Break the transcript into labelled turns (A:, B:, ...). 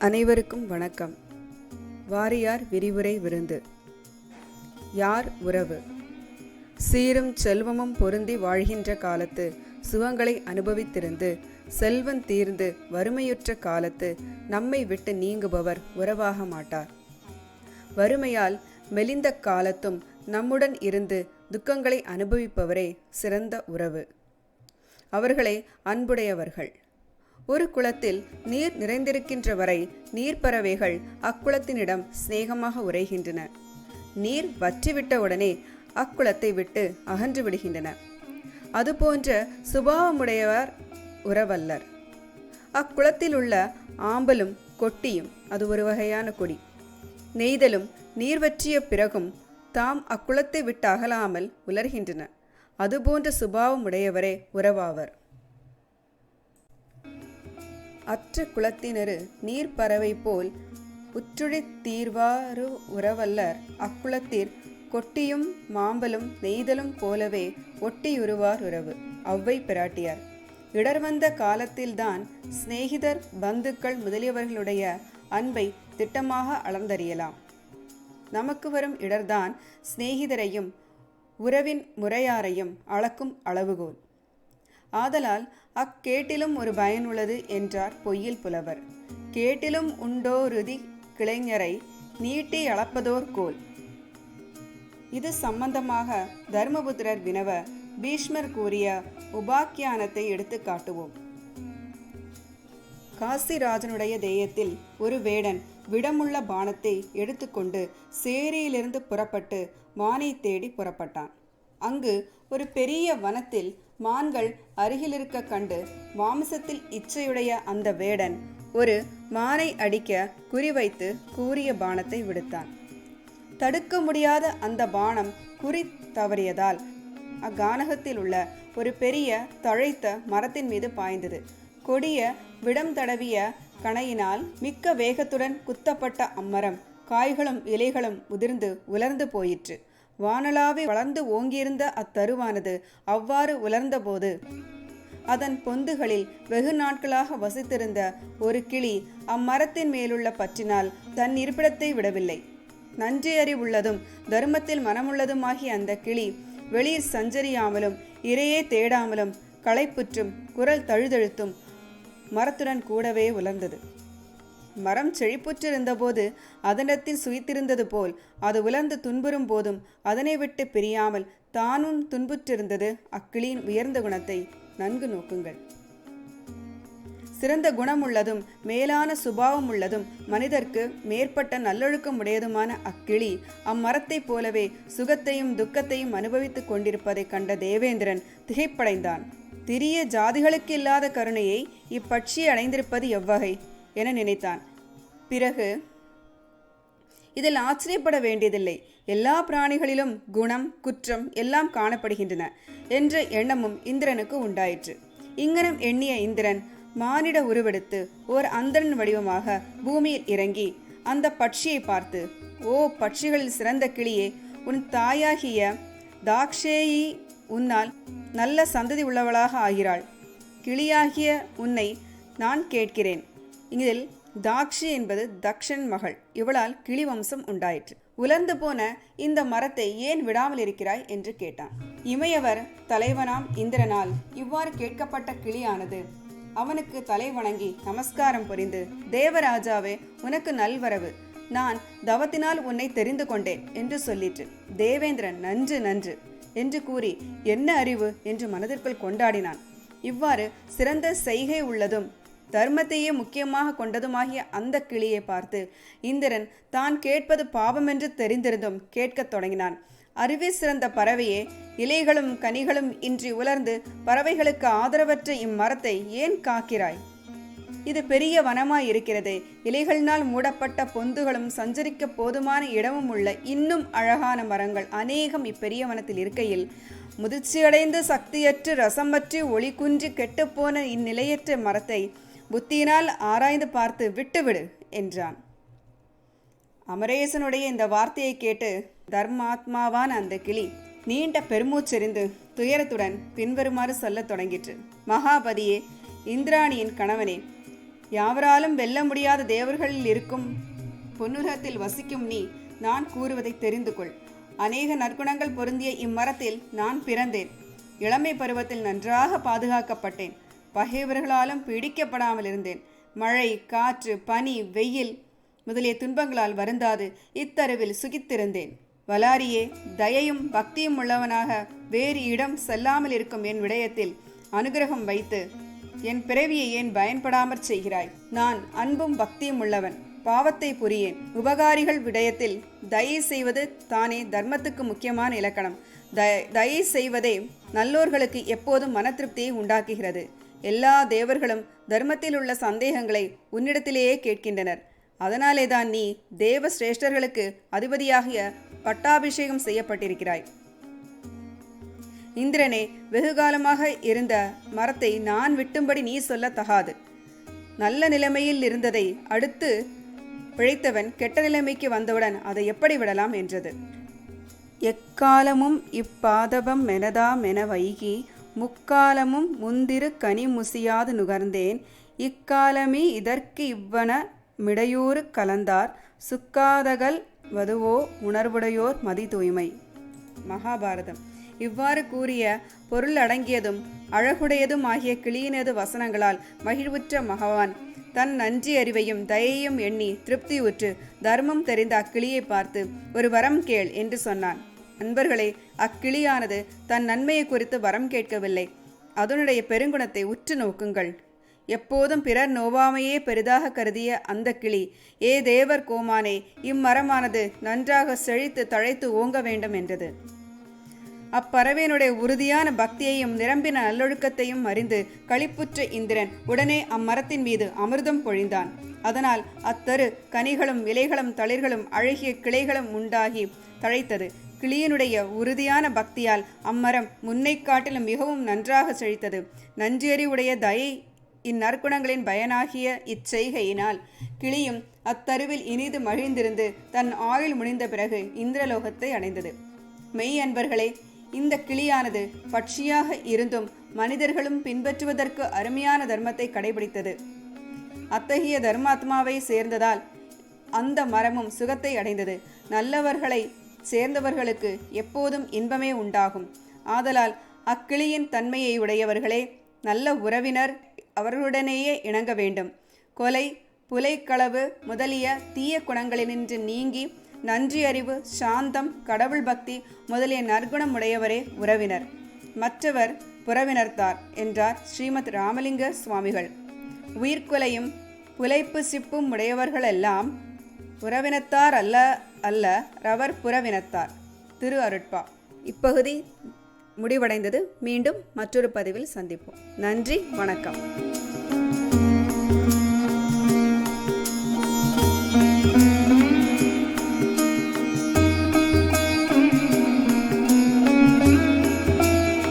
A: அனைவருக்கும் வணக்கம். வாரியார் விரிவுரை விருந்து. யார் உறவு? சீரும் செல்வமும் பொருந்தி வாழ்கின்ற காலத்து சுகங்களை அனுபவித்திருந்து செல்வம் தீர்ந்து வறுமையுற்ற காலத்து நம்மை விட்டு நீங்குபவர் உறவாக மாட்டார். வறுமையால் மெலிந்த காலத்தும் நம்முடன் இருந்து துக்கங்களை அனுபவிப்பவரே சிறந்த உறவு. அவர்களே அன்புடையவர்கள். ஒரு குளத்தில் நீர் நிறைந்திருக்கின்ற வரை நீர்ப்பறவைகள் அக்குளத்தினிடம் சிநேகமாக உரைகின்றன நீர் வற்றிவிட்டவுடனே அக்குளத்தை விட்டு அகன்று விடுகின்றன. அதுபோன்ற சுபாவமுடையவர் உறவல்லர். அக்குளத்தில் உள்ள ஆம்பலும் கொட்டியும் அது ஒரு வகையான கொடி. நெய்தலும் நீர் வற்றிய பிறகும் தாம் அக்குளத்தை விட்டு அகலாமல் உலர்கின்றன. அதுபோன்ற சுபாவமுடையவரே உறவாவர். அற்ற குளத்தினரு நீர் பறவை போல் உற்றுழித் தீர்வாரு உறவல்லர். அக்குளத்தீர் கொட்டியும் மாம்பலும் நெய்தலும் போலவே ஒட்டியுருவார் உறவு. ஒளவை பிராட்டியார். இடர் வந்த காலத்தில்தான் சிநேகிதர் பந்துக்கள் முதலியவர்களுடைய அன்பை திட்டமாக அளந்தறியலாம். நமக்கு வரும் இடர்தான் சிநேகிதரையும் உறவின் முறையாரையும் அளக்கும் அளவுகோல். ஆதலால் அக்கேட்டிலும் ஒரு பயனுள்ளது என்றார் பொய்யில் புலவர். கேட்டிலும் உண்டோருதி கிளைஞரை நீட்டி அளப்பதோர் கோல். இது சம்பந்தமாக தர்மபுத்திரர் வினவ பீஷ்மர் கூறிய உபாக்கியானத்தை எடுத்து காட்டுவோம். காசிராஜனுடைய தேயத்தில் ஒரு வேடன் விடமுள்ள பானத்தை எடுத்துக்கொண்டு சேரியிலிருந்து புறப்பட்டு மானை தேடி புறப்பட்டான். அங்கு ஒரு பெரிய வனத்தில் மான்கள் அருகிலிருக்க கண்டு மாமிசத்தில் இச்சையுடைய அந்த வேடன் ஒரு மானை அடிக்க குறிவைத்து கூறிய பானத்தை விடுத்தான். தடுக்க முடியாத அந்த பானம் குறி தவறியதால் அக்கானகத்தில் உள்ள ஒரு பெரிய தழைத்த மரத்தின் மீது பாய்ந்தது. கொடிய விடம் தடவிய கணையினால் மிக்க வேகத்துடன் குத்தப்பட்ட அம்மரம் காய்களும் இலைகளும் உதிர்ந்து உலர்ந்து போயிற்று. வானலாவை வளர்ந்து ஓங்கியிருந்த அத்தருவானது அவ்வாறு உலர்ந்தபோது அதன் பொந்துகளில் வெகு நாட்களாக வசித்திருந்த ஒரு கிளி அம்மரத்தின் மேலுள்ள பற்றினால் தன் இருப்பிடத்தை விடவில்லை. நன்றி அறிவுள்ளதும் தர்மத்தில் மனமுள்ளதுமாகிய அந்த கிளி வெளியில் சஞ்சரியாமலும் இரையே தேடாமலும் களைப்புற்றும் குரல் தழுதழுத்தும் மரத்துடன் கூடவே உலர்ந்தது. மரம் செழிப்புற்றிருந்தபோது அதனத்தில் சுயித்திருந்தது போல் அது உலர்ந்து துன்புறும் போதும் அதனை விட்டு பிரியாமல் தானும் துன்புற்றிருந்தது அக்கிளியின் உயர்ந்த குணத்தை. நன்கு நோக்குங்கள். சிறந்த குணமுள்ளதும் மேலான சுபாவம் உள்ளதும் மனிதர்க்கு மேற்பட்ட நல்லொழுக்கம் உடையதுமான அக்கிளி அம்மரத்தைப் போலவே சுகத்தையும் துக்கத்தையும் அனுபவித்துக் கொண்டிருப்பதைக் கண்ட தேவேந்திரன் திகைப்படைந்தான். திரிய ஜாதிகளுக்கு இல்லாத கருணையை இப்பட்சி அடைந்திருப்பது எவ்வகை? என நினைத்தான். பிறகு இதில் ஆச்சரியப்பட வேண்டியதில்லை. எல்லா பிராணிகளிலும் குணம் குற்றம் எல்லாம் காணப்படுகின்றன என்ற எண்ணமும் இந்திரனுக்கு உண்டாயிற்று. இங்கனம் எண்ணிய இந்திரன் மானிட உருவெடுத்து ஓர் அந்தரன் வடிவமாக பூமியில் இறங்கி அந்த பட்சியை பார்த்து ஓ பட்சிகளில் சிறந்த கிளியே உன் தாயாகிய தாக்ஷேயி உன்னால் நல்ல சந்ததி உள்ளவளாக ஆகிறாள். கிளியாகிய உன்னை நான் கேட்கிறேன். இதில் தாக்ஷி என்பது தக்ஷன் மகள். இவளால் கிளி வம்சம் உண்டாயிற்று. உலர்ந்து போன இந்த மரத்தை ஏன் விடாமல் இருக்கிறாய் என்று கேட்டான். இமையவர் தலைவனாம் இந்திரனால் இவ்வாறு கேட்கப்பட்ட கிளியானது. அவனுக்கு தலை வணங்கி நமஸ்காரம் புரிந்து தேவராஜாவே உனக்கு நல்வரவு. நான் தவத்தினால் உன்னை தெரிந்து கொண்டேன் என்று சொல்லிற்று. தேவேந்திரன் நன்று நன்று என்று கூறி என்ன அறிவு? என்று மனதிற்குள் கொண்டாடினான். இவ்வாறு சிறந்த செய்கை உள்ளதும் தர்மத்தையே முக்கியமாக கொண்டதுமாகிய அந்த கிளியை பார்த்து இந்திரன் தான் கேட்பது பாவமென்று தெரிந்திருந்தும் கேட்கத் தொடங்கினான். அறிவே சிறந்த பறவையே இலைகளும் கனிகளும் இன்றி உலர்ந்து பறவைகளுக்கு ஆதரவற்ற இம்மரத்தை ஏன் காக்கிறாய்? இது பெரிய வனமாய் இருக்கிறது இலைகளினால் மூடப்பட்ட பொந்துகளும் சஞ்சரிக்க போதுமான இடமும் உள்ள இன்னும் அழகான மரங்கள் அநேகம் இப்பெரிய வனத்தில் இருக்கையில். முதிர்ச்சியடைந்து சக்தியற்று ரசமற்று ஒளி குன்றி கெட்டுப்போன இந்நிலையற்ற மரத்தை புத்தியினால் ஆராய்ந்து பார்த்து விட்டுவிடு என்றான். அமரேசனுடைய இந்த வார்த்தையை கேட்டு தர்மாத்மாவான அந்த கிளி நீண்ட பெருமூச்செறிந்து துயரத்துடன் பின்வருமாறு சொல்லத் தொடங்கிற்று. மகாபதியே இந்திராணியின் கணவனே யாவராலும் வெல்ல முடியாத தேவர்களில் இருக்கும் பொன்னுரகத்தில் வசிக்கும் நீ நான் கூறுவதை தெரிந்து கொள். அநேக நற்குணங்கள் பொருந்திய இம்மரத்தில் நான் பிறந்தேன். இளமை பருவத்தில் நன்றாக பாதுகாக்கப்பட்டேன். பகைவர்களாலும் பிடிக்கப்படாமல் இருந்தேன். மழை காற்று பனி வெயில் முதலிய துன்பங்களால் வருந்தாது. இத்தருவில் சுகித்திருந்தேன். வலாரியே தயையும் பக்தியும் உள்ளவனாக வேறு இடம் செல்லாமல் இருக்கும் என் விடயத்தில் அனுகிரகம் வைத்து என் பிறவியை ஏன் பயன்படாமற் செய்கிறாய்? நான் அன்பும் பக்தியும் உள்ளவன். பாவத்தை புரியேன். உபகாரிகள் விடயத்தில் தயை செய்வது தானே தர்மத்துக்கு முக்கியமான இலக்கணம். தய தயை செய்வதே நல்லோர்களுக்கு எப்போதும் மன திருப்தியை உண்டாக்குகிறது. எல்லா தேவர்களும் தர்மத்தில் உள்ள சந்தேகங்களை உன்னிடத்திலேயே கேட்கின்றனர். அதனாலே தான் நீ தேவ சிரேஷ்டர்களுக்கு அதிபதியாகிய பட்டாபிஷேகம் செய்யப்பட்டிருக்கிறாய். இந்திரனே வெகுகாலமாக இருந்த மரத்தை நான் விட்டும்படி நீ சொல்ல தகாது. நல்ல நிலைமையில் இருந்ததை அடுத்து பிழைத்தவன் கெட்ட நிலைமைக்கு வந்தவுடன் அதை எப்படி விடலாம் என்றது. எக்காலமும் இப்பாதபம் மெனதா மென வைகி முக்காலமும் முந்திரு கனி முசியாது நுகர்ந்தேன். இக்காலமே இதற்கு இவ்வன மிடையூறு கலந்தார். சுக்காதகல் வதுவோ உணர்வுடையோர் மதி தூய்மை. மகாபாரதம். இவ்வாறு கூறிய பொருள் அடங்கியதும் அழகுடையதும் ஆகிய கிளியினது வசனங்களால் மகிழ்வுற்ற மகவான். தன் நன்றி அறிவையும் தயையும் எண்ணி திருப்தியுற்று தர்மம் தெரிந்த அக்கிளியை பார்த்து ஒரு வரம் கேள் என்று சொன்னான். நண்பர்களே அக்கிளியானது தன் நன்மையை குறித்து வரம் கேட்கவில்லை. அதனுடைய பெருங்குணத்தை உற்று நோக்குங்கள். எப்போதும் பிறர் நோவாமையே பெரிதாக கருதிய அந்த கிளி ஏ தேவர் கோமானே இம்மரமானது நன்றாக செழித்து தழைத்து ஓங்க வேண்டும் என்றது. அப்பறவையினுடைய உறுதியான பக்தியையும் நிரம்பின நல்லொழுக்கத்தையும் அறிந்து களிப்புற்ற இந்திரன் உடனே அம்மரத்தின் மீது அமிர்தம் பொழிந்தான். அதனால் அத்தரு கனிகளும் இலைகளும் தளிர்களும் அழகிய கிளைகளும் உண்டாகி தழைத்தது. கிளியினுடைய உறுதியான பக்தியால் அம்மரம் முன்னை காட்டிலும் மிகவும் நன்றாக செழித்தது. நன்றியறிவுடைய தயை இந்நற்குணங்களின் பயனாகிய இச்செய்கையினால் கிளியும் அத்தருவில் இனிது மகிழ்ந்திருந்து தன் ஆயுள் முடிந்த பிறகு இந்திரலோகத்தை அடைந்தது. மெய் அன்பர்களே இந்த கிளியானது பட்சியாக இருந்தும் மனிதர்களும் பின்பற்றுவதற்கு அருமையான தர்மத்தை கடைபிடித்தது. அத்தகைய தர்மாத்மாவை சேர்ந்ததால் அந்த மரமும் சுகத்தை அடைந்தது. நல்லவர்களை சேர்ந்தவர்களுக்கு எப்போதும் இன்பமே உண்டாகும். ஆதலால் அக்கிளியின் தன்மையை உடையவர்களே நல்ல உறவினர் அவர்களுடனேயே இணங்க வேண்டும். கொலை புலைக்களவு முதலிய தீய குணங்களினின்று நீங்கி நன்றியறிவு சாந்தம் கடவுள் பக்தி முதலிய நற்குணம் உடையவரே உறவினர். மற்றவர் புறவினர்த்தார் என்றார் ஸ்ரீமத் ராமலிங்க சுவாமிகள். உயிர்கொலையும் புலைப்பு சிப்பும் உடையவர்களெல்லாம் உறவினத்தார் அல்ல அல்ல ரவர் புறவினத்தார். திரு அருட்பா. இப்பகுதி முடிவடைந்தது. மீண்டும் மற்றொரு பதிவில் சந்திப்போம். நன்றி வணக்கம்.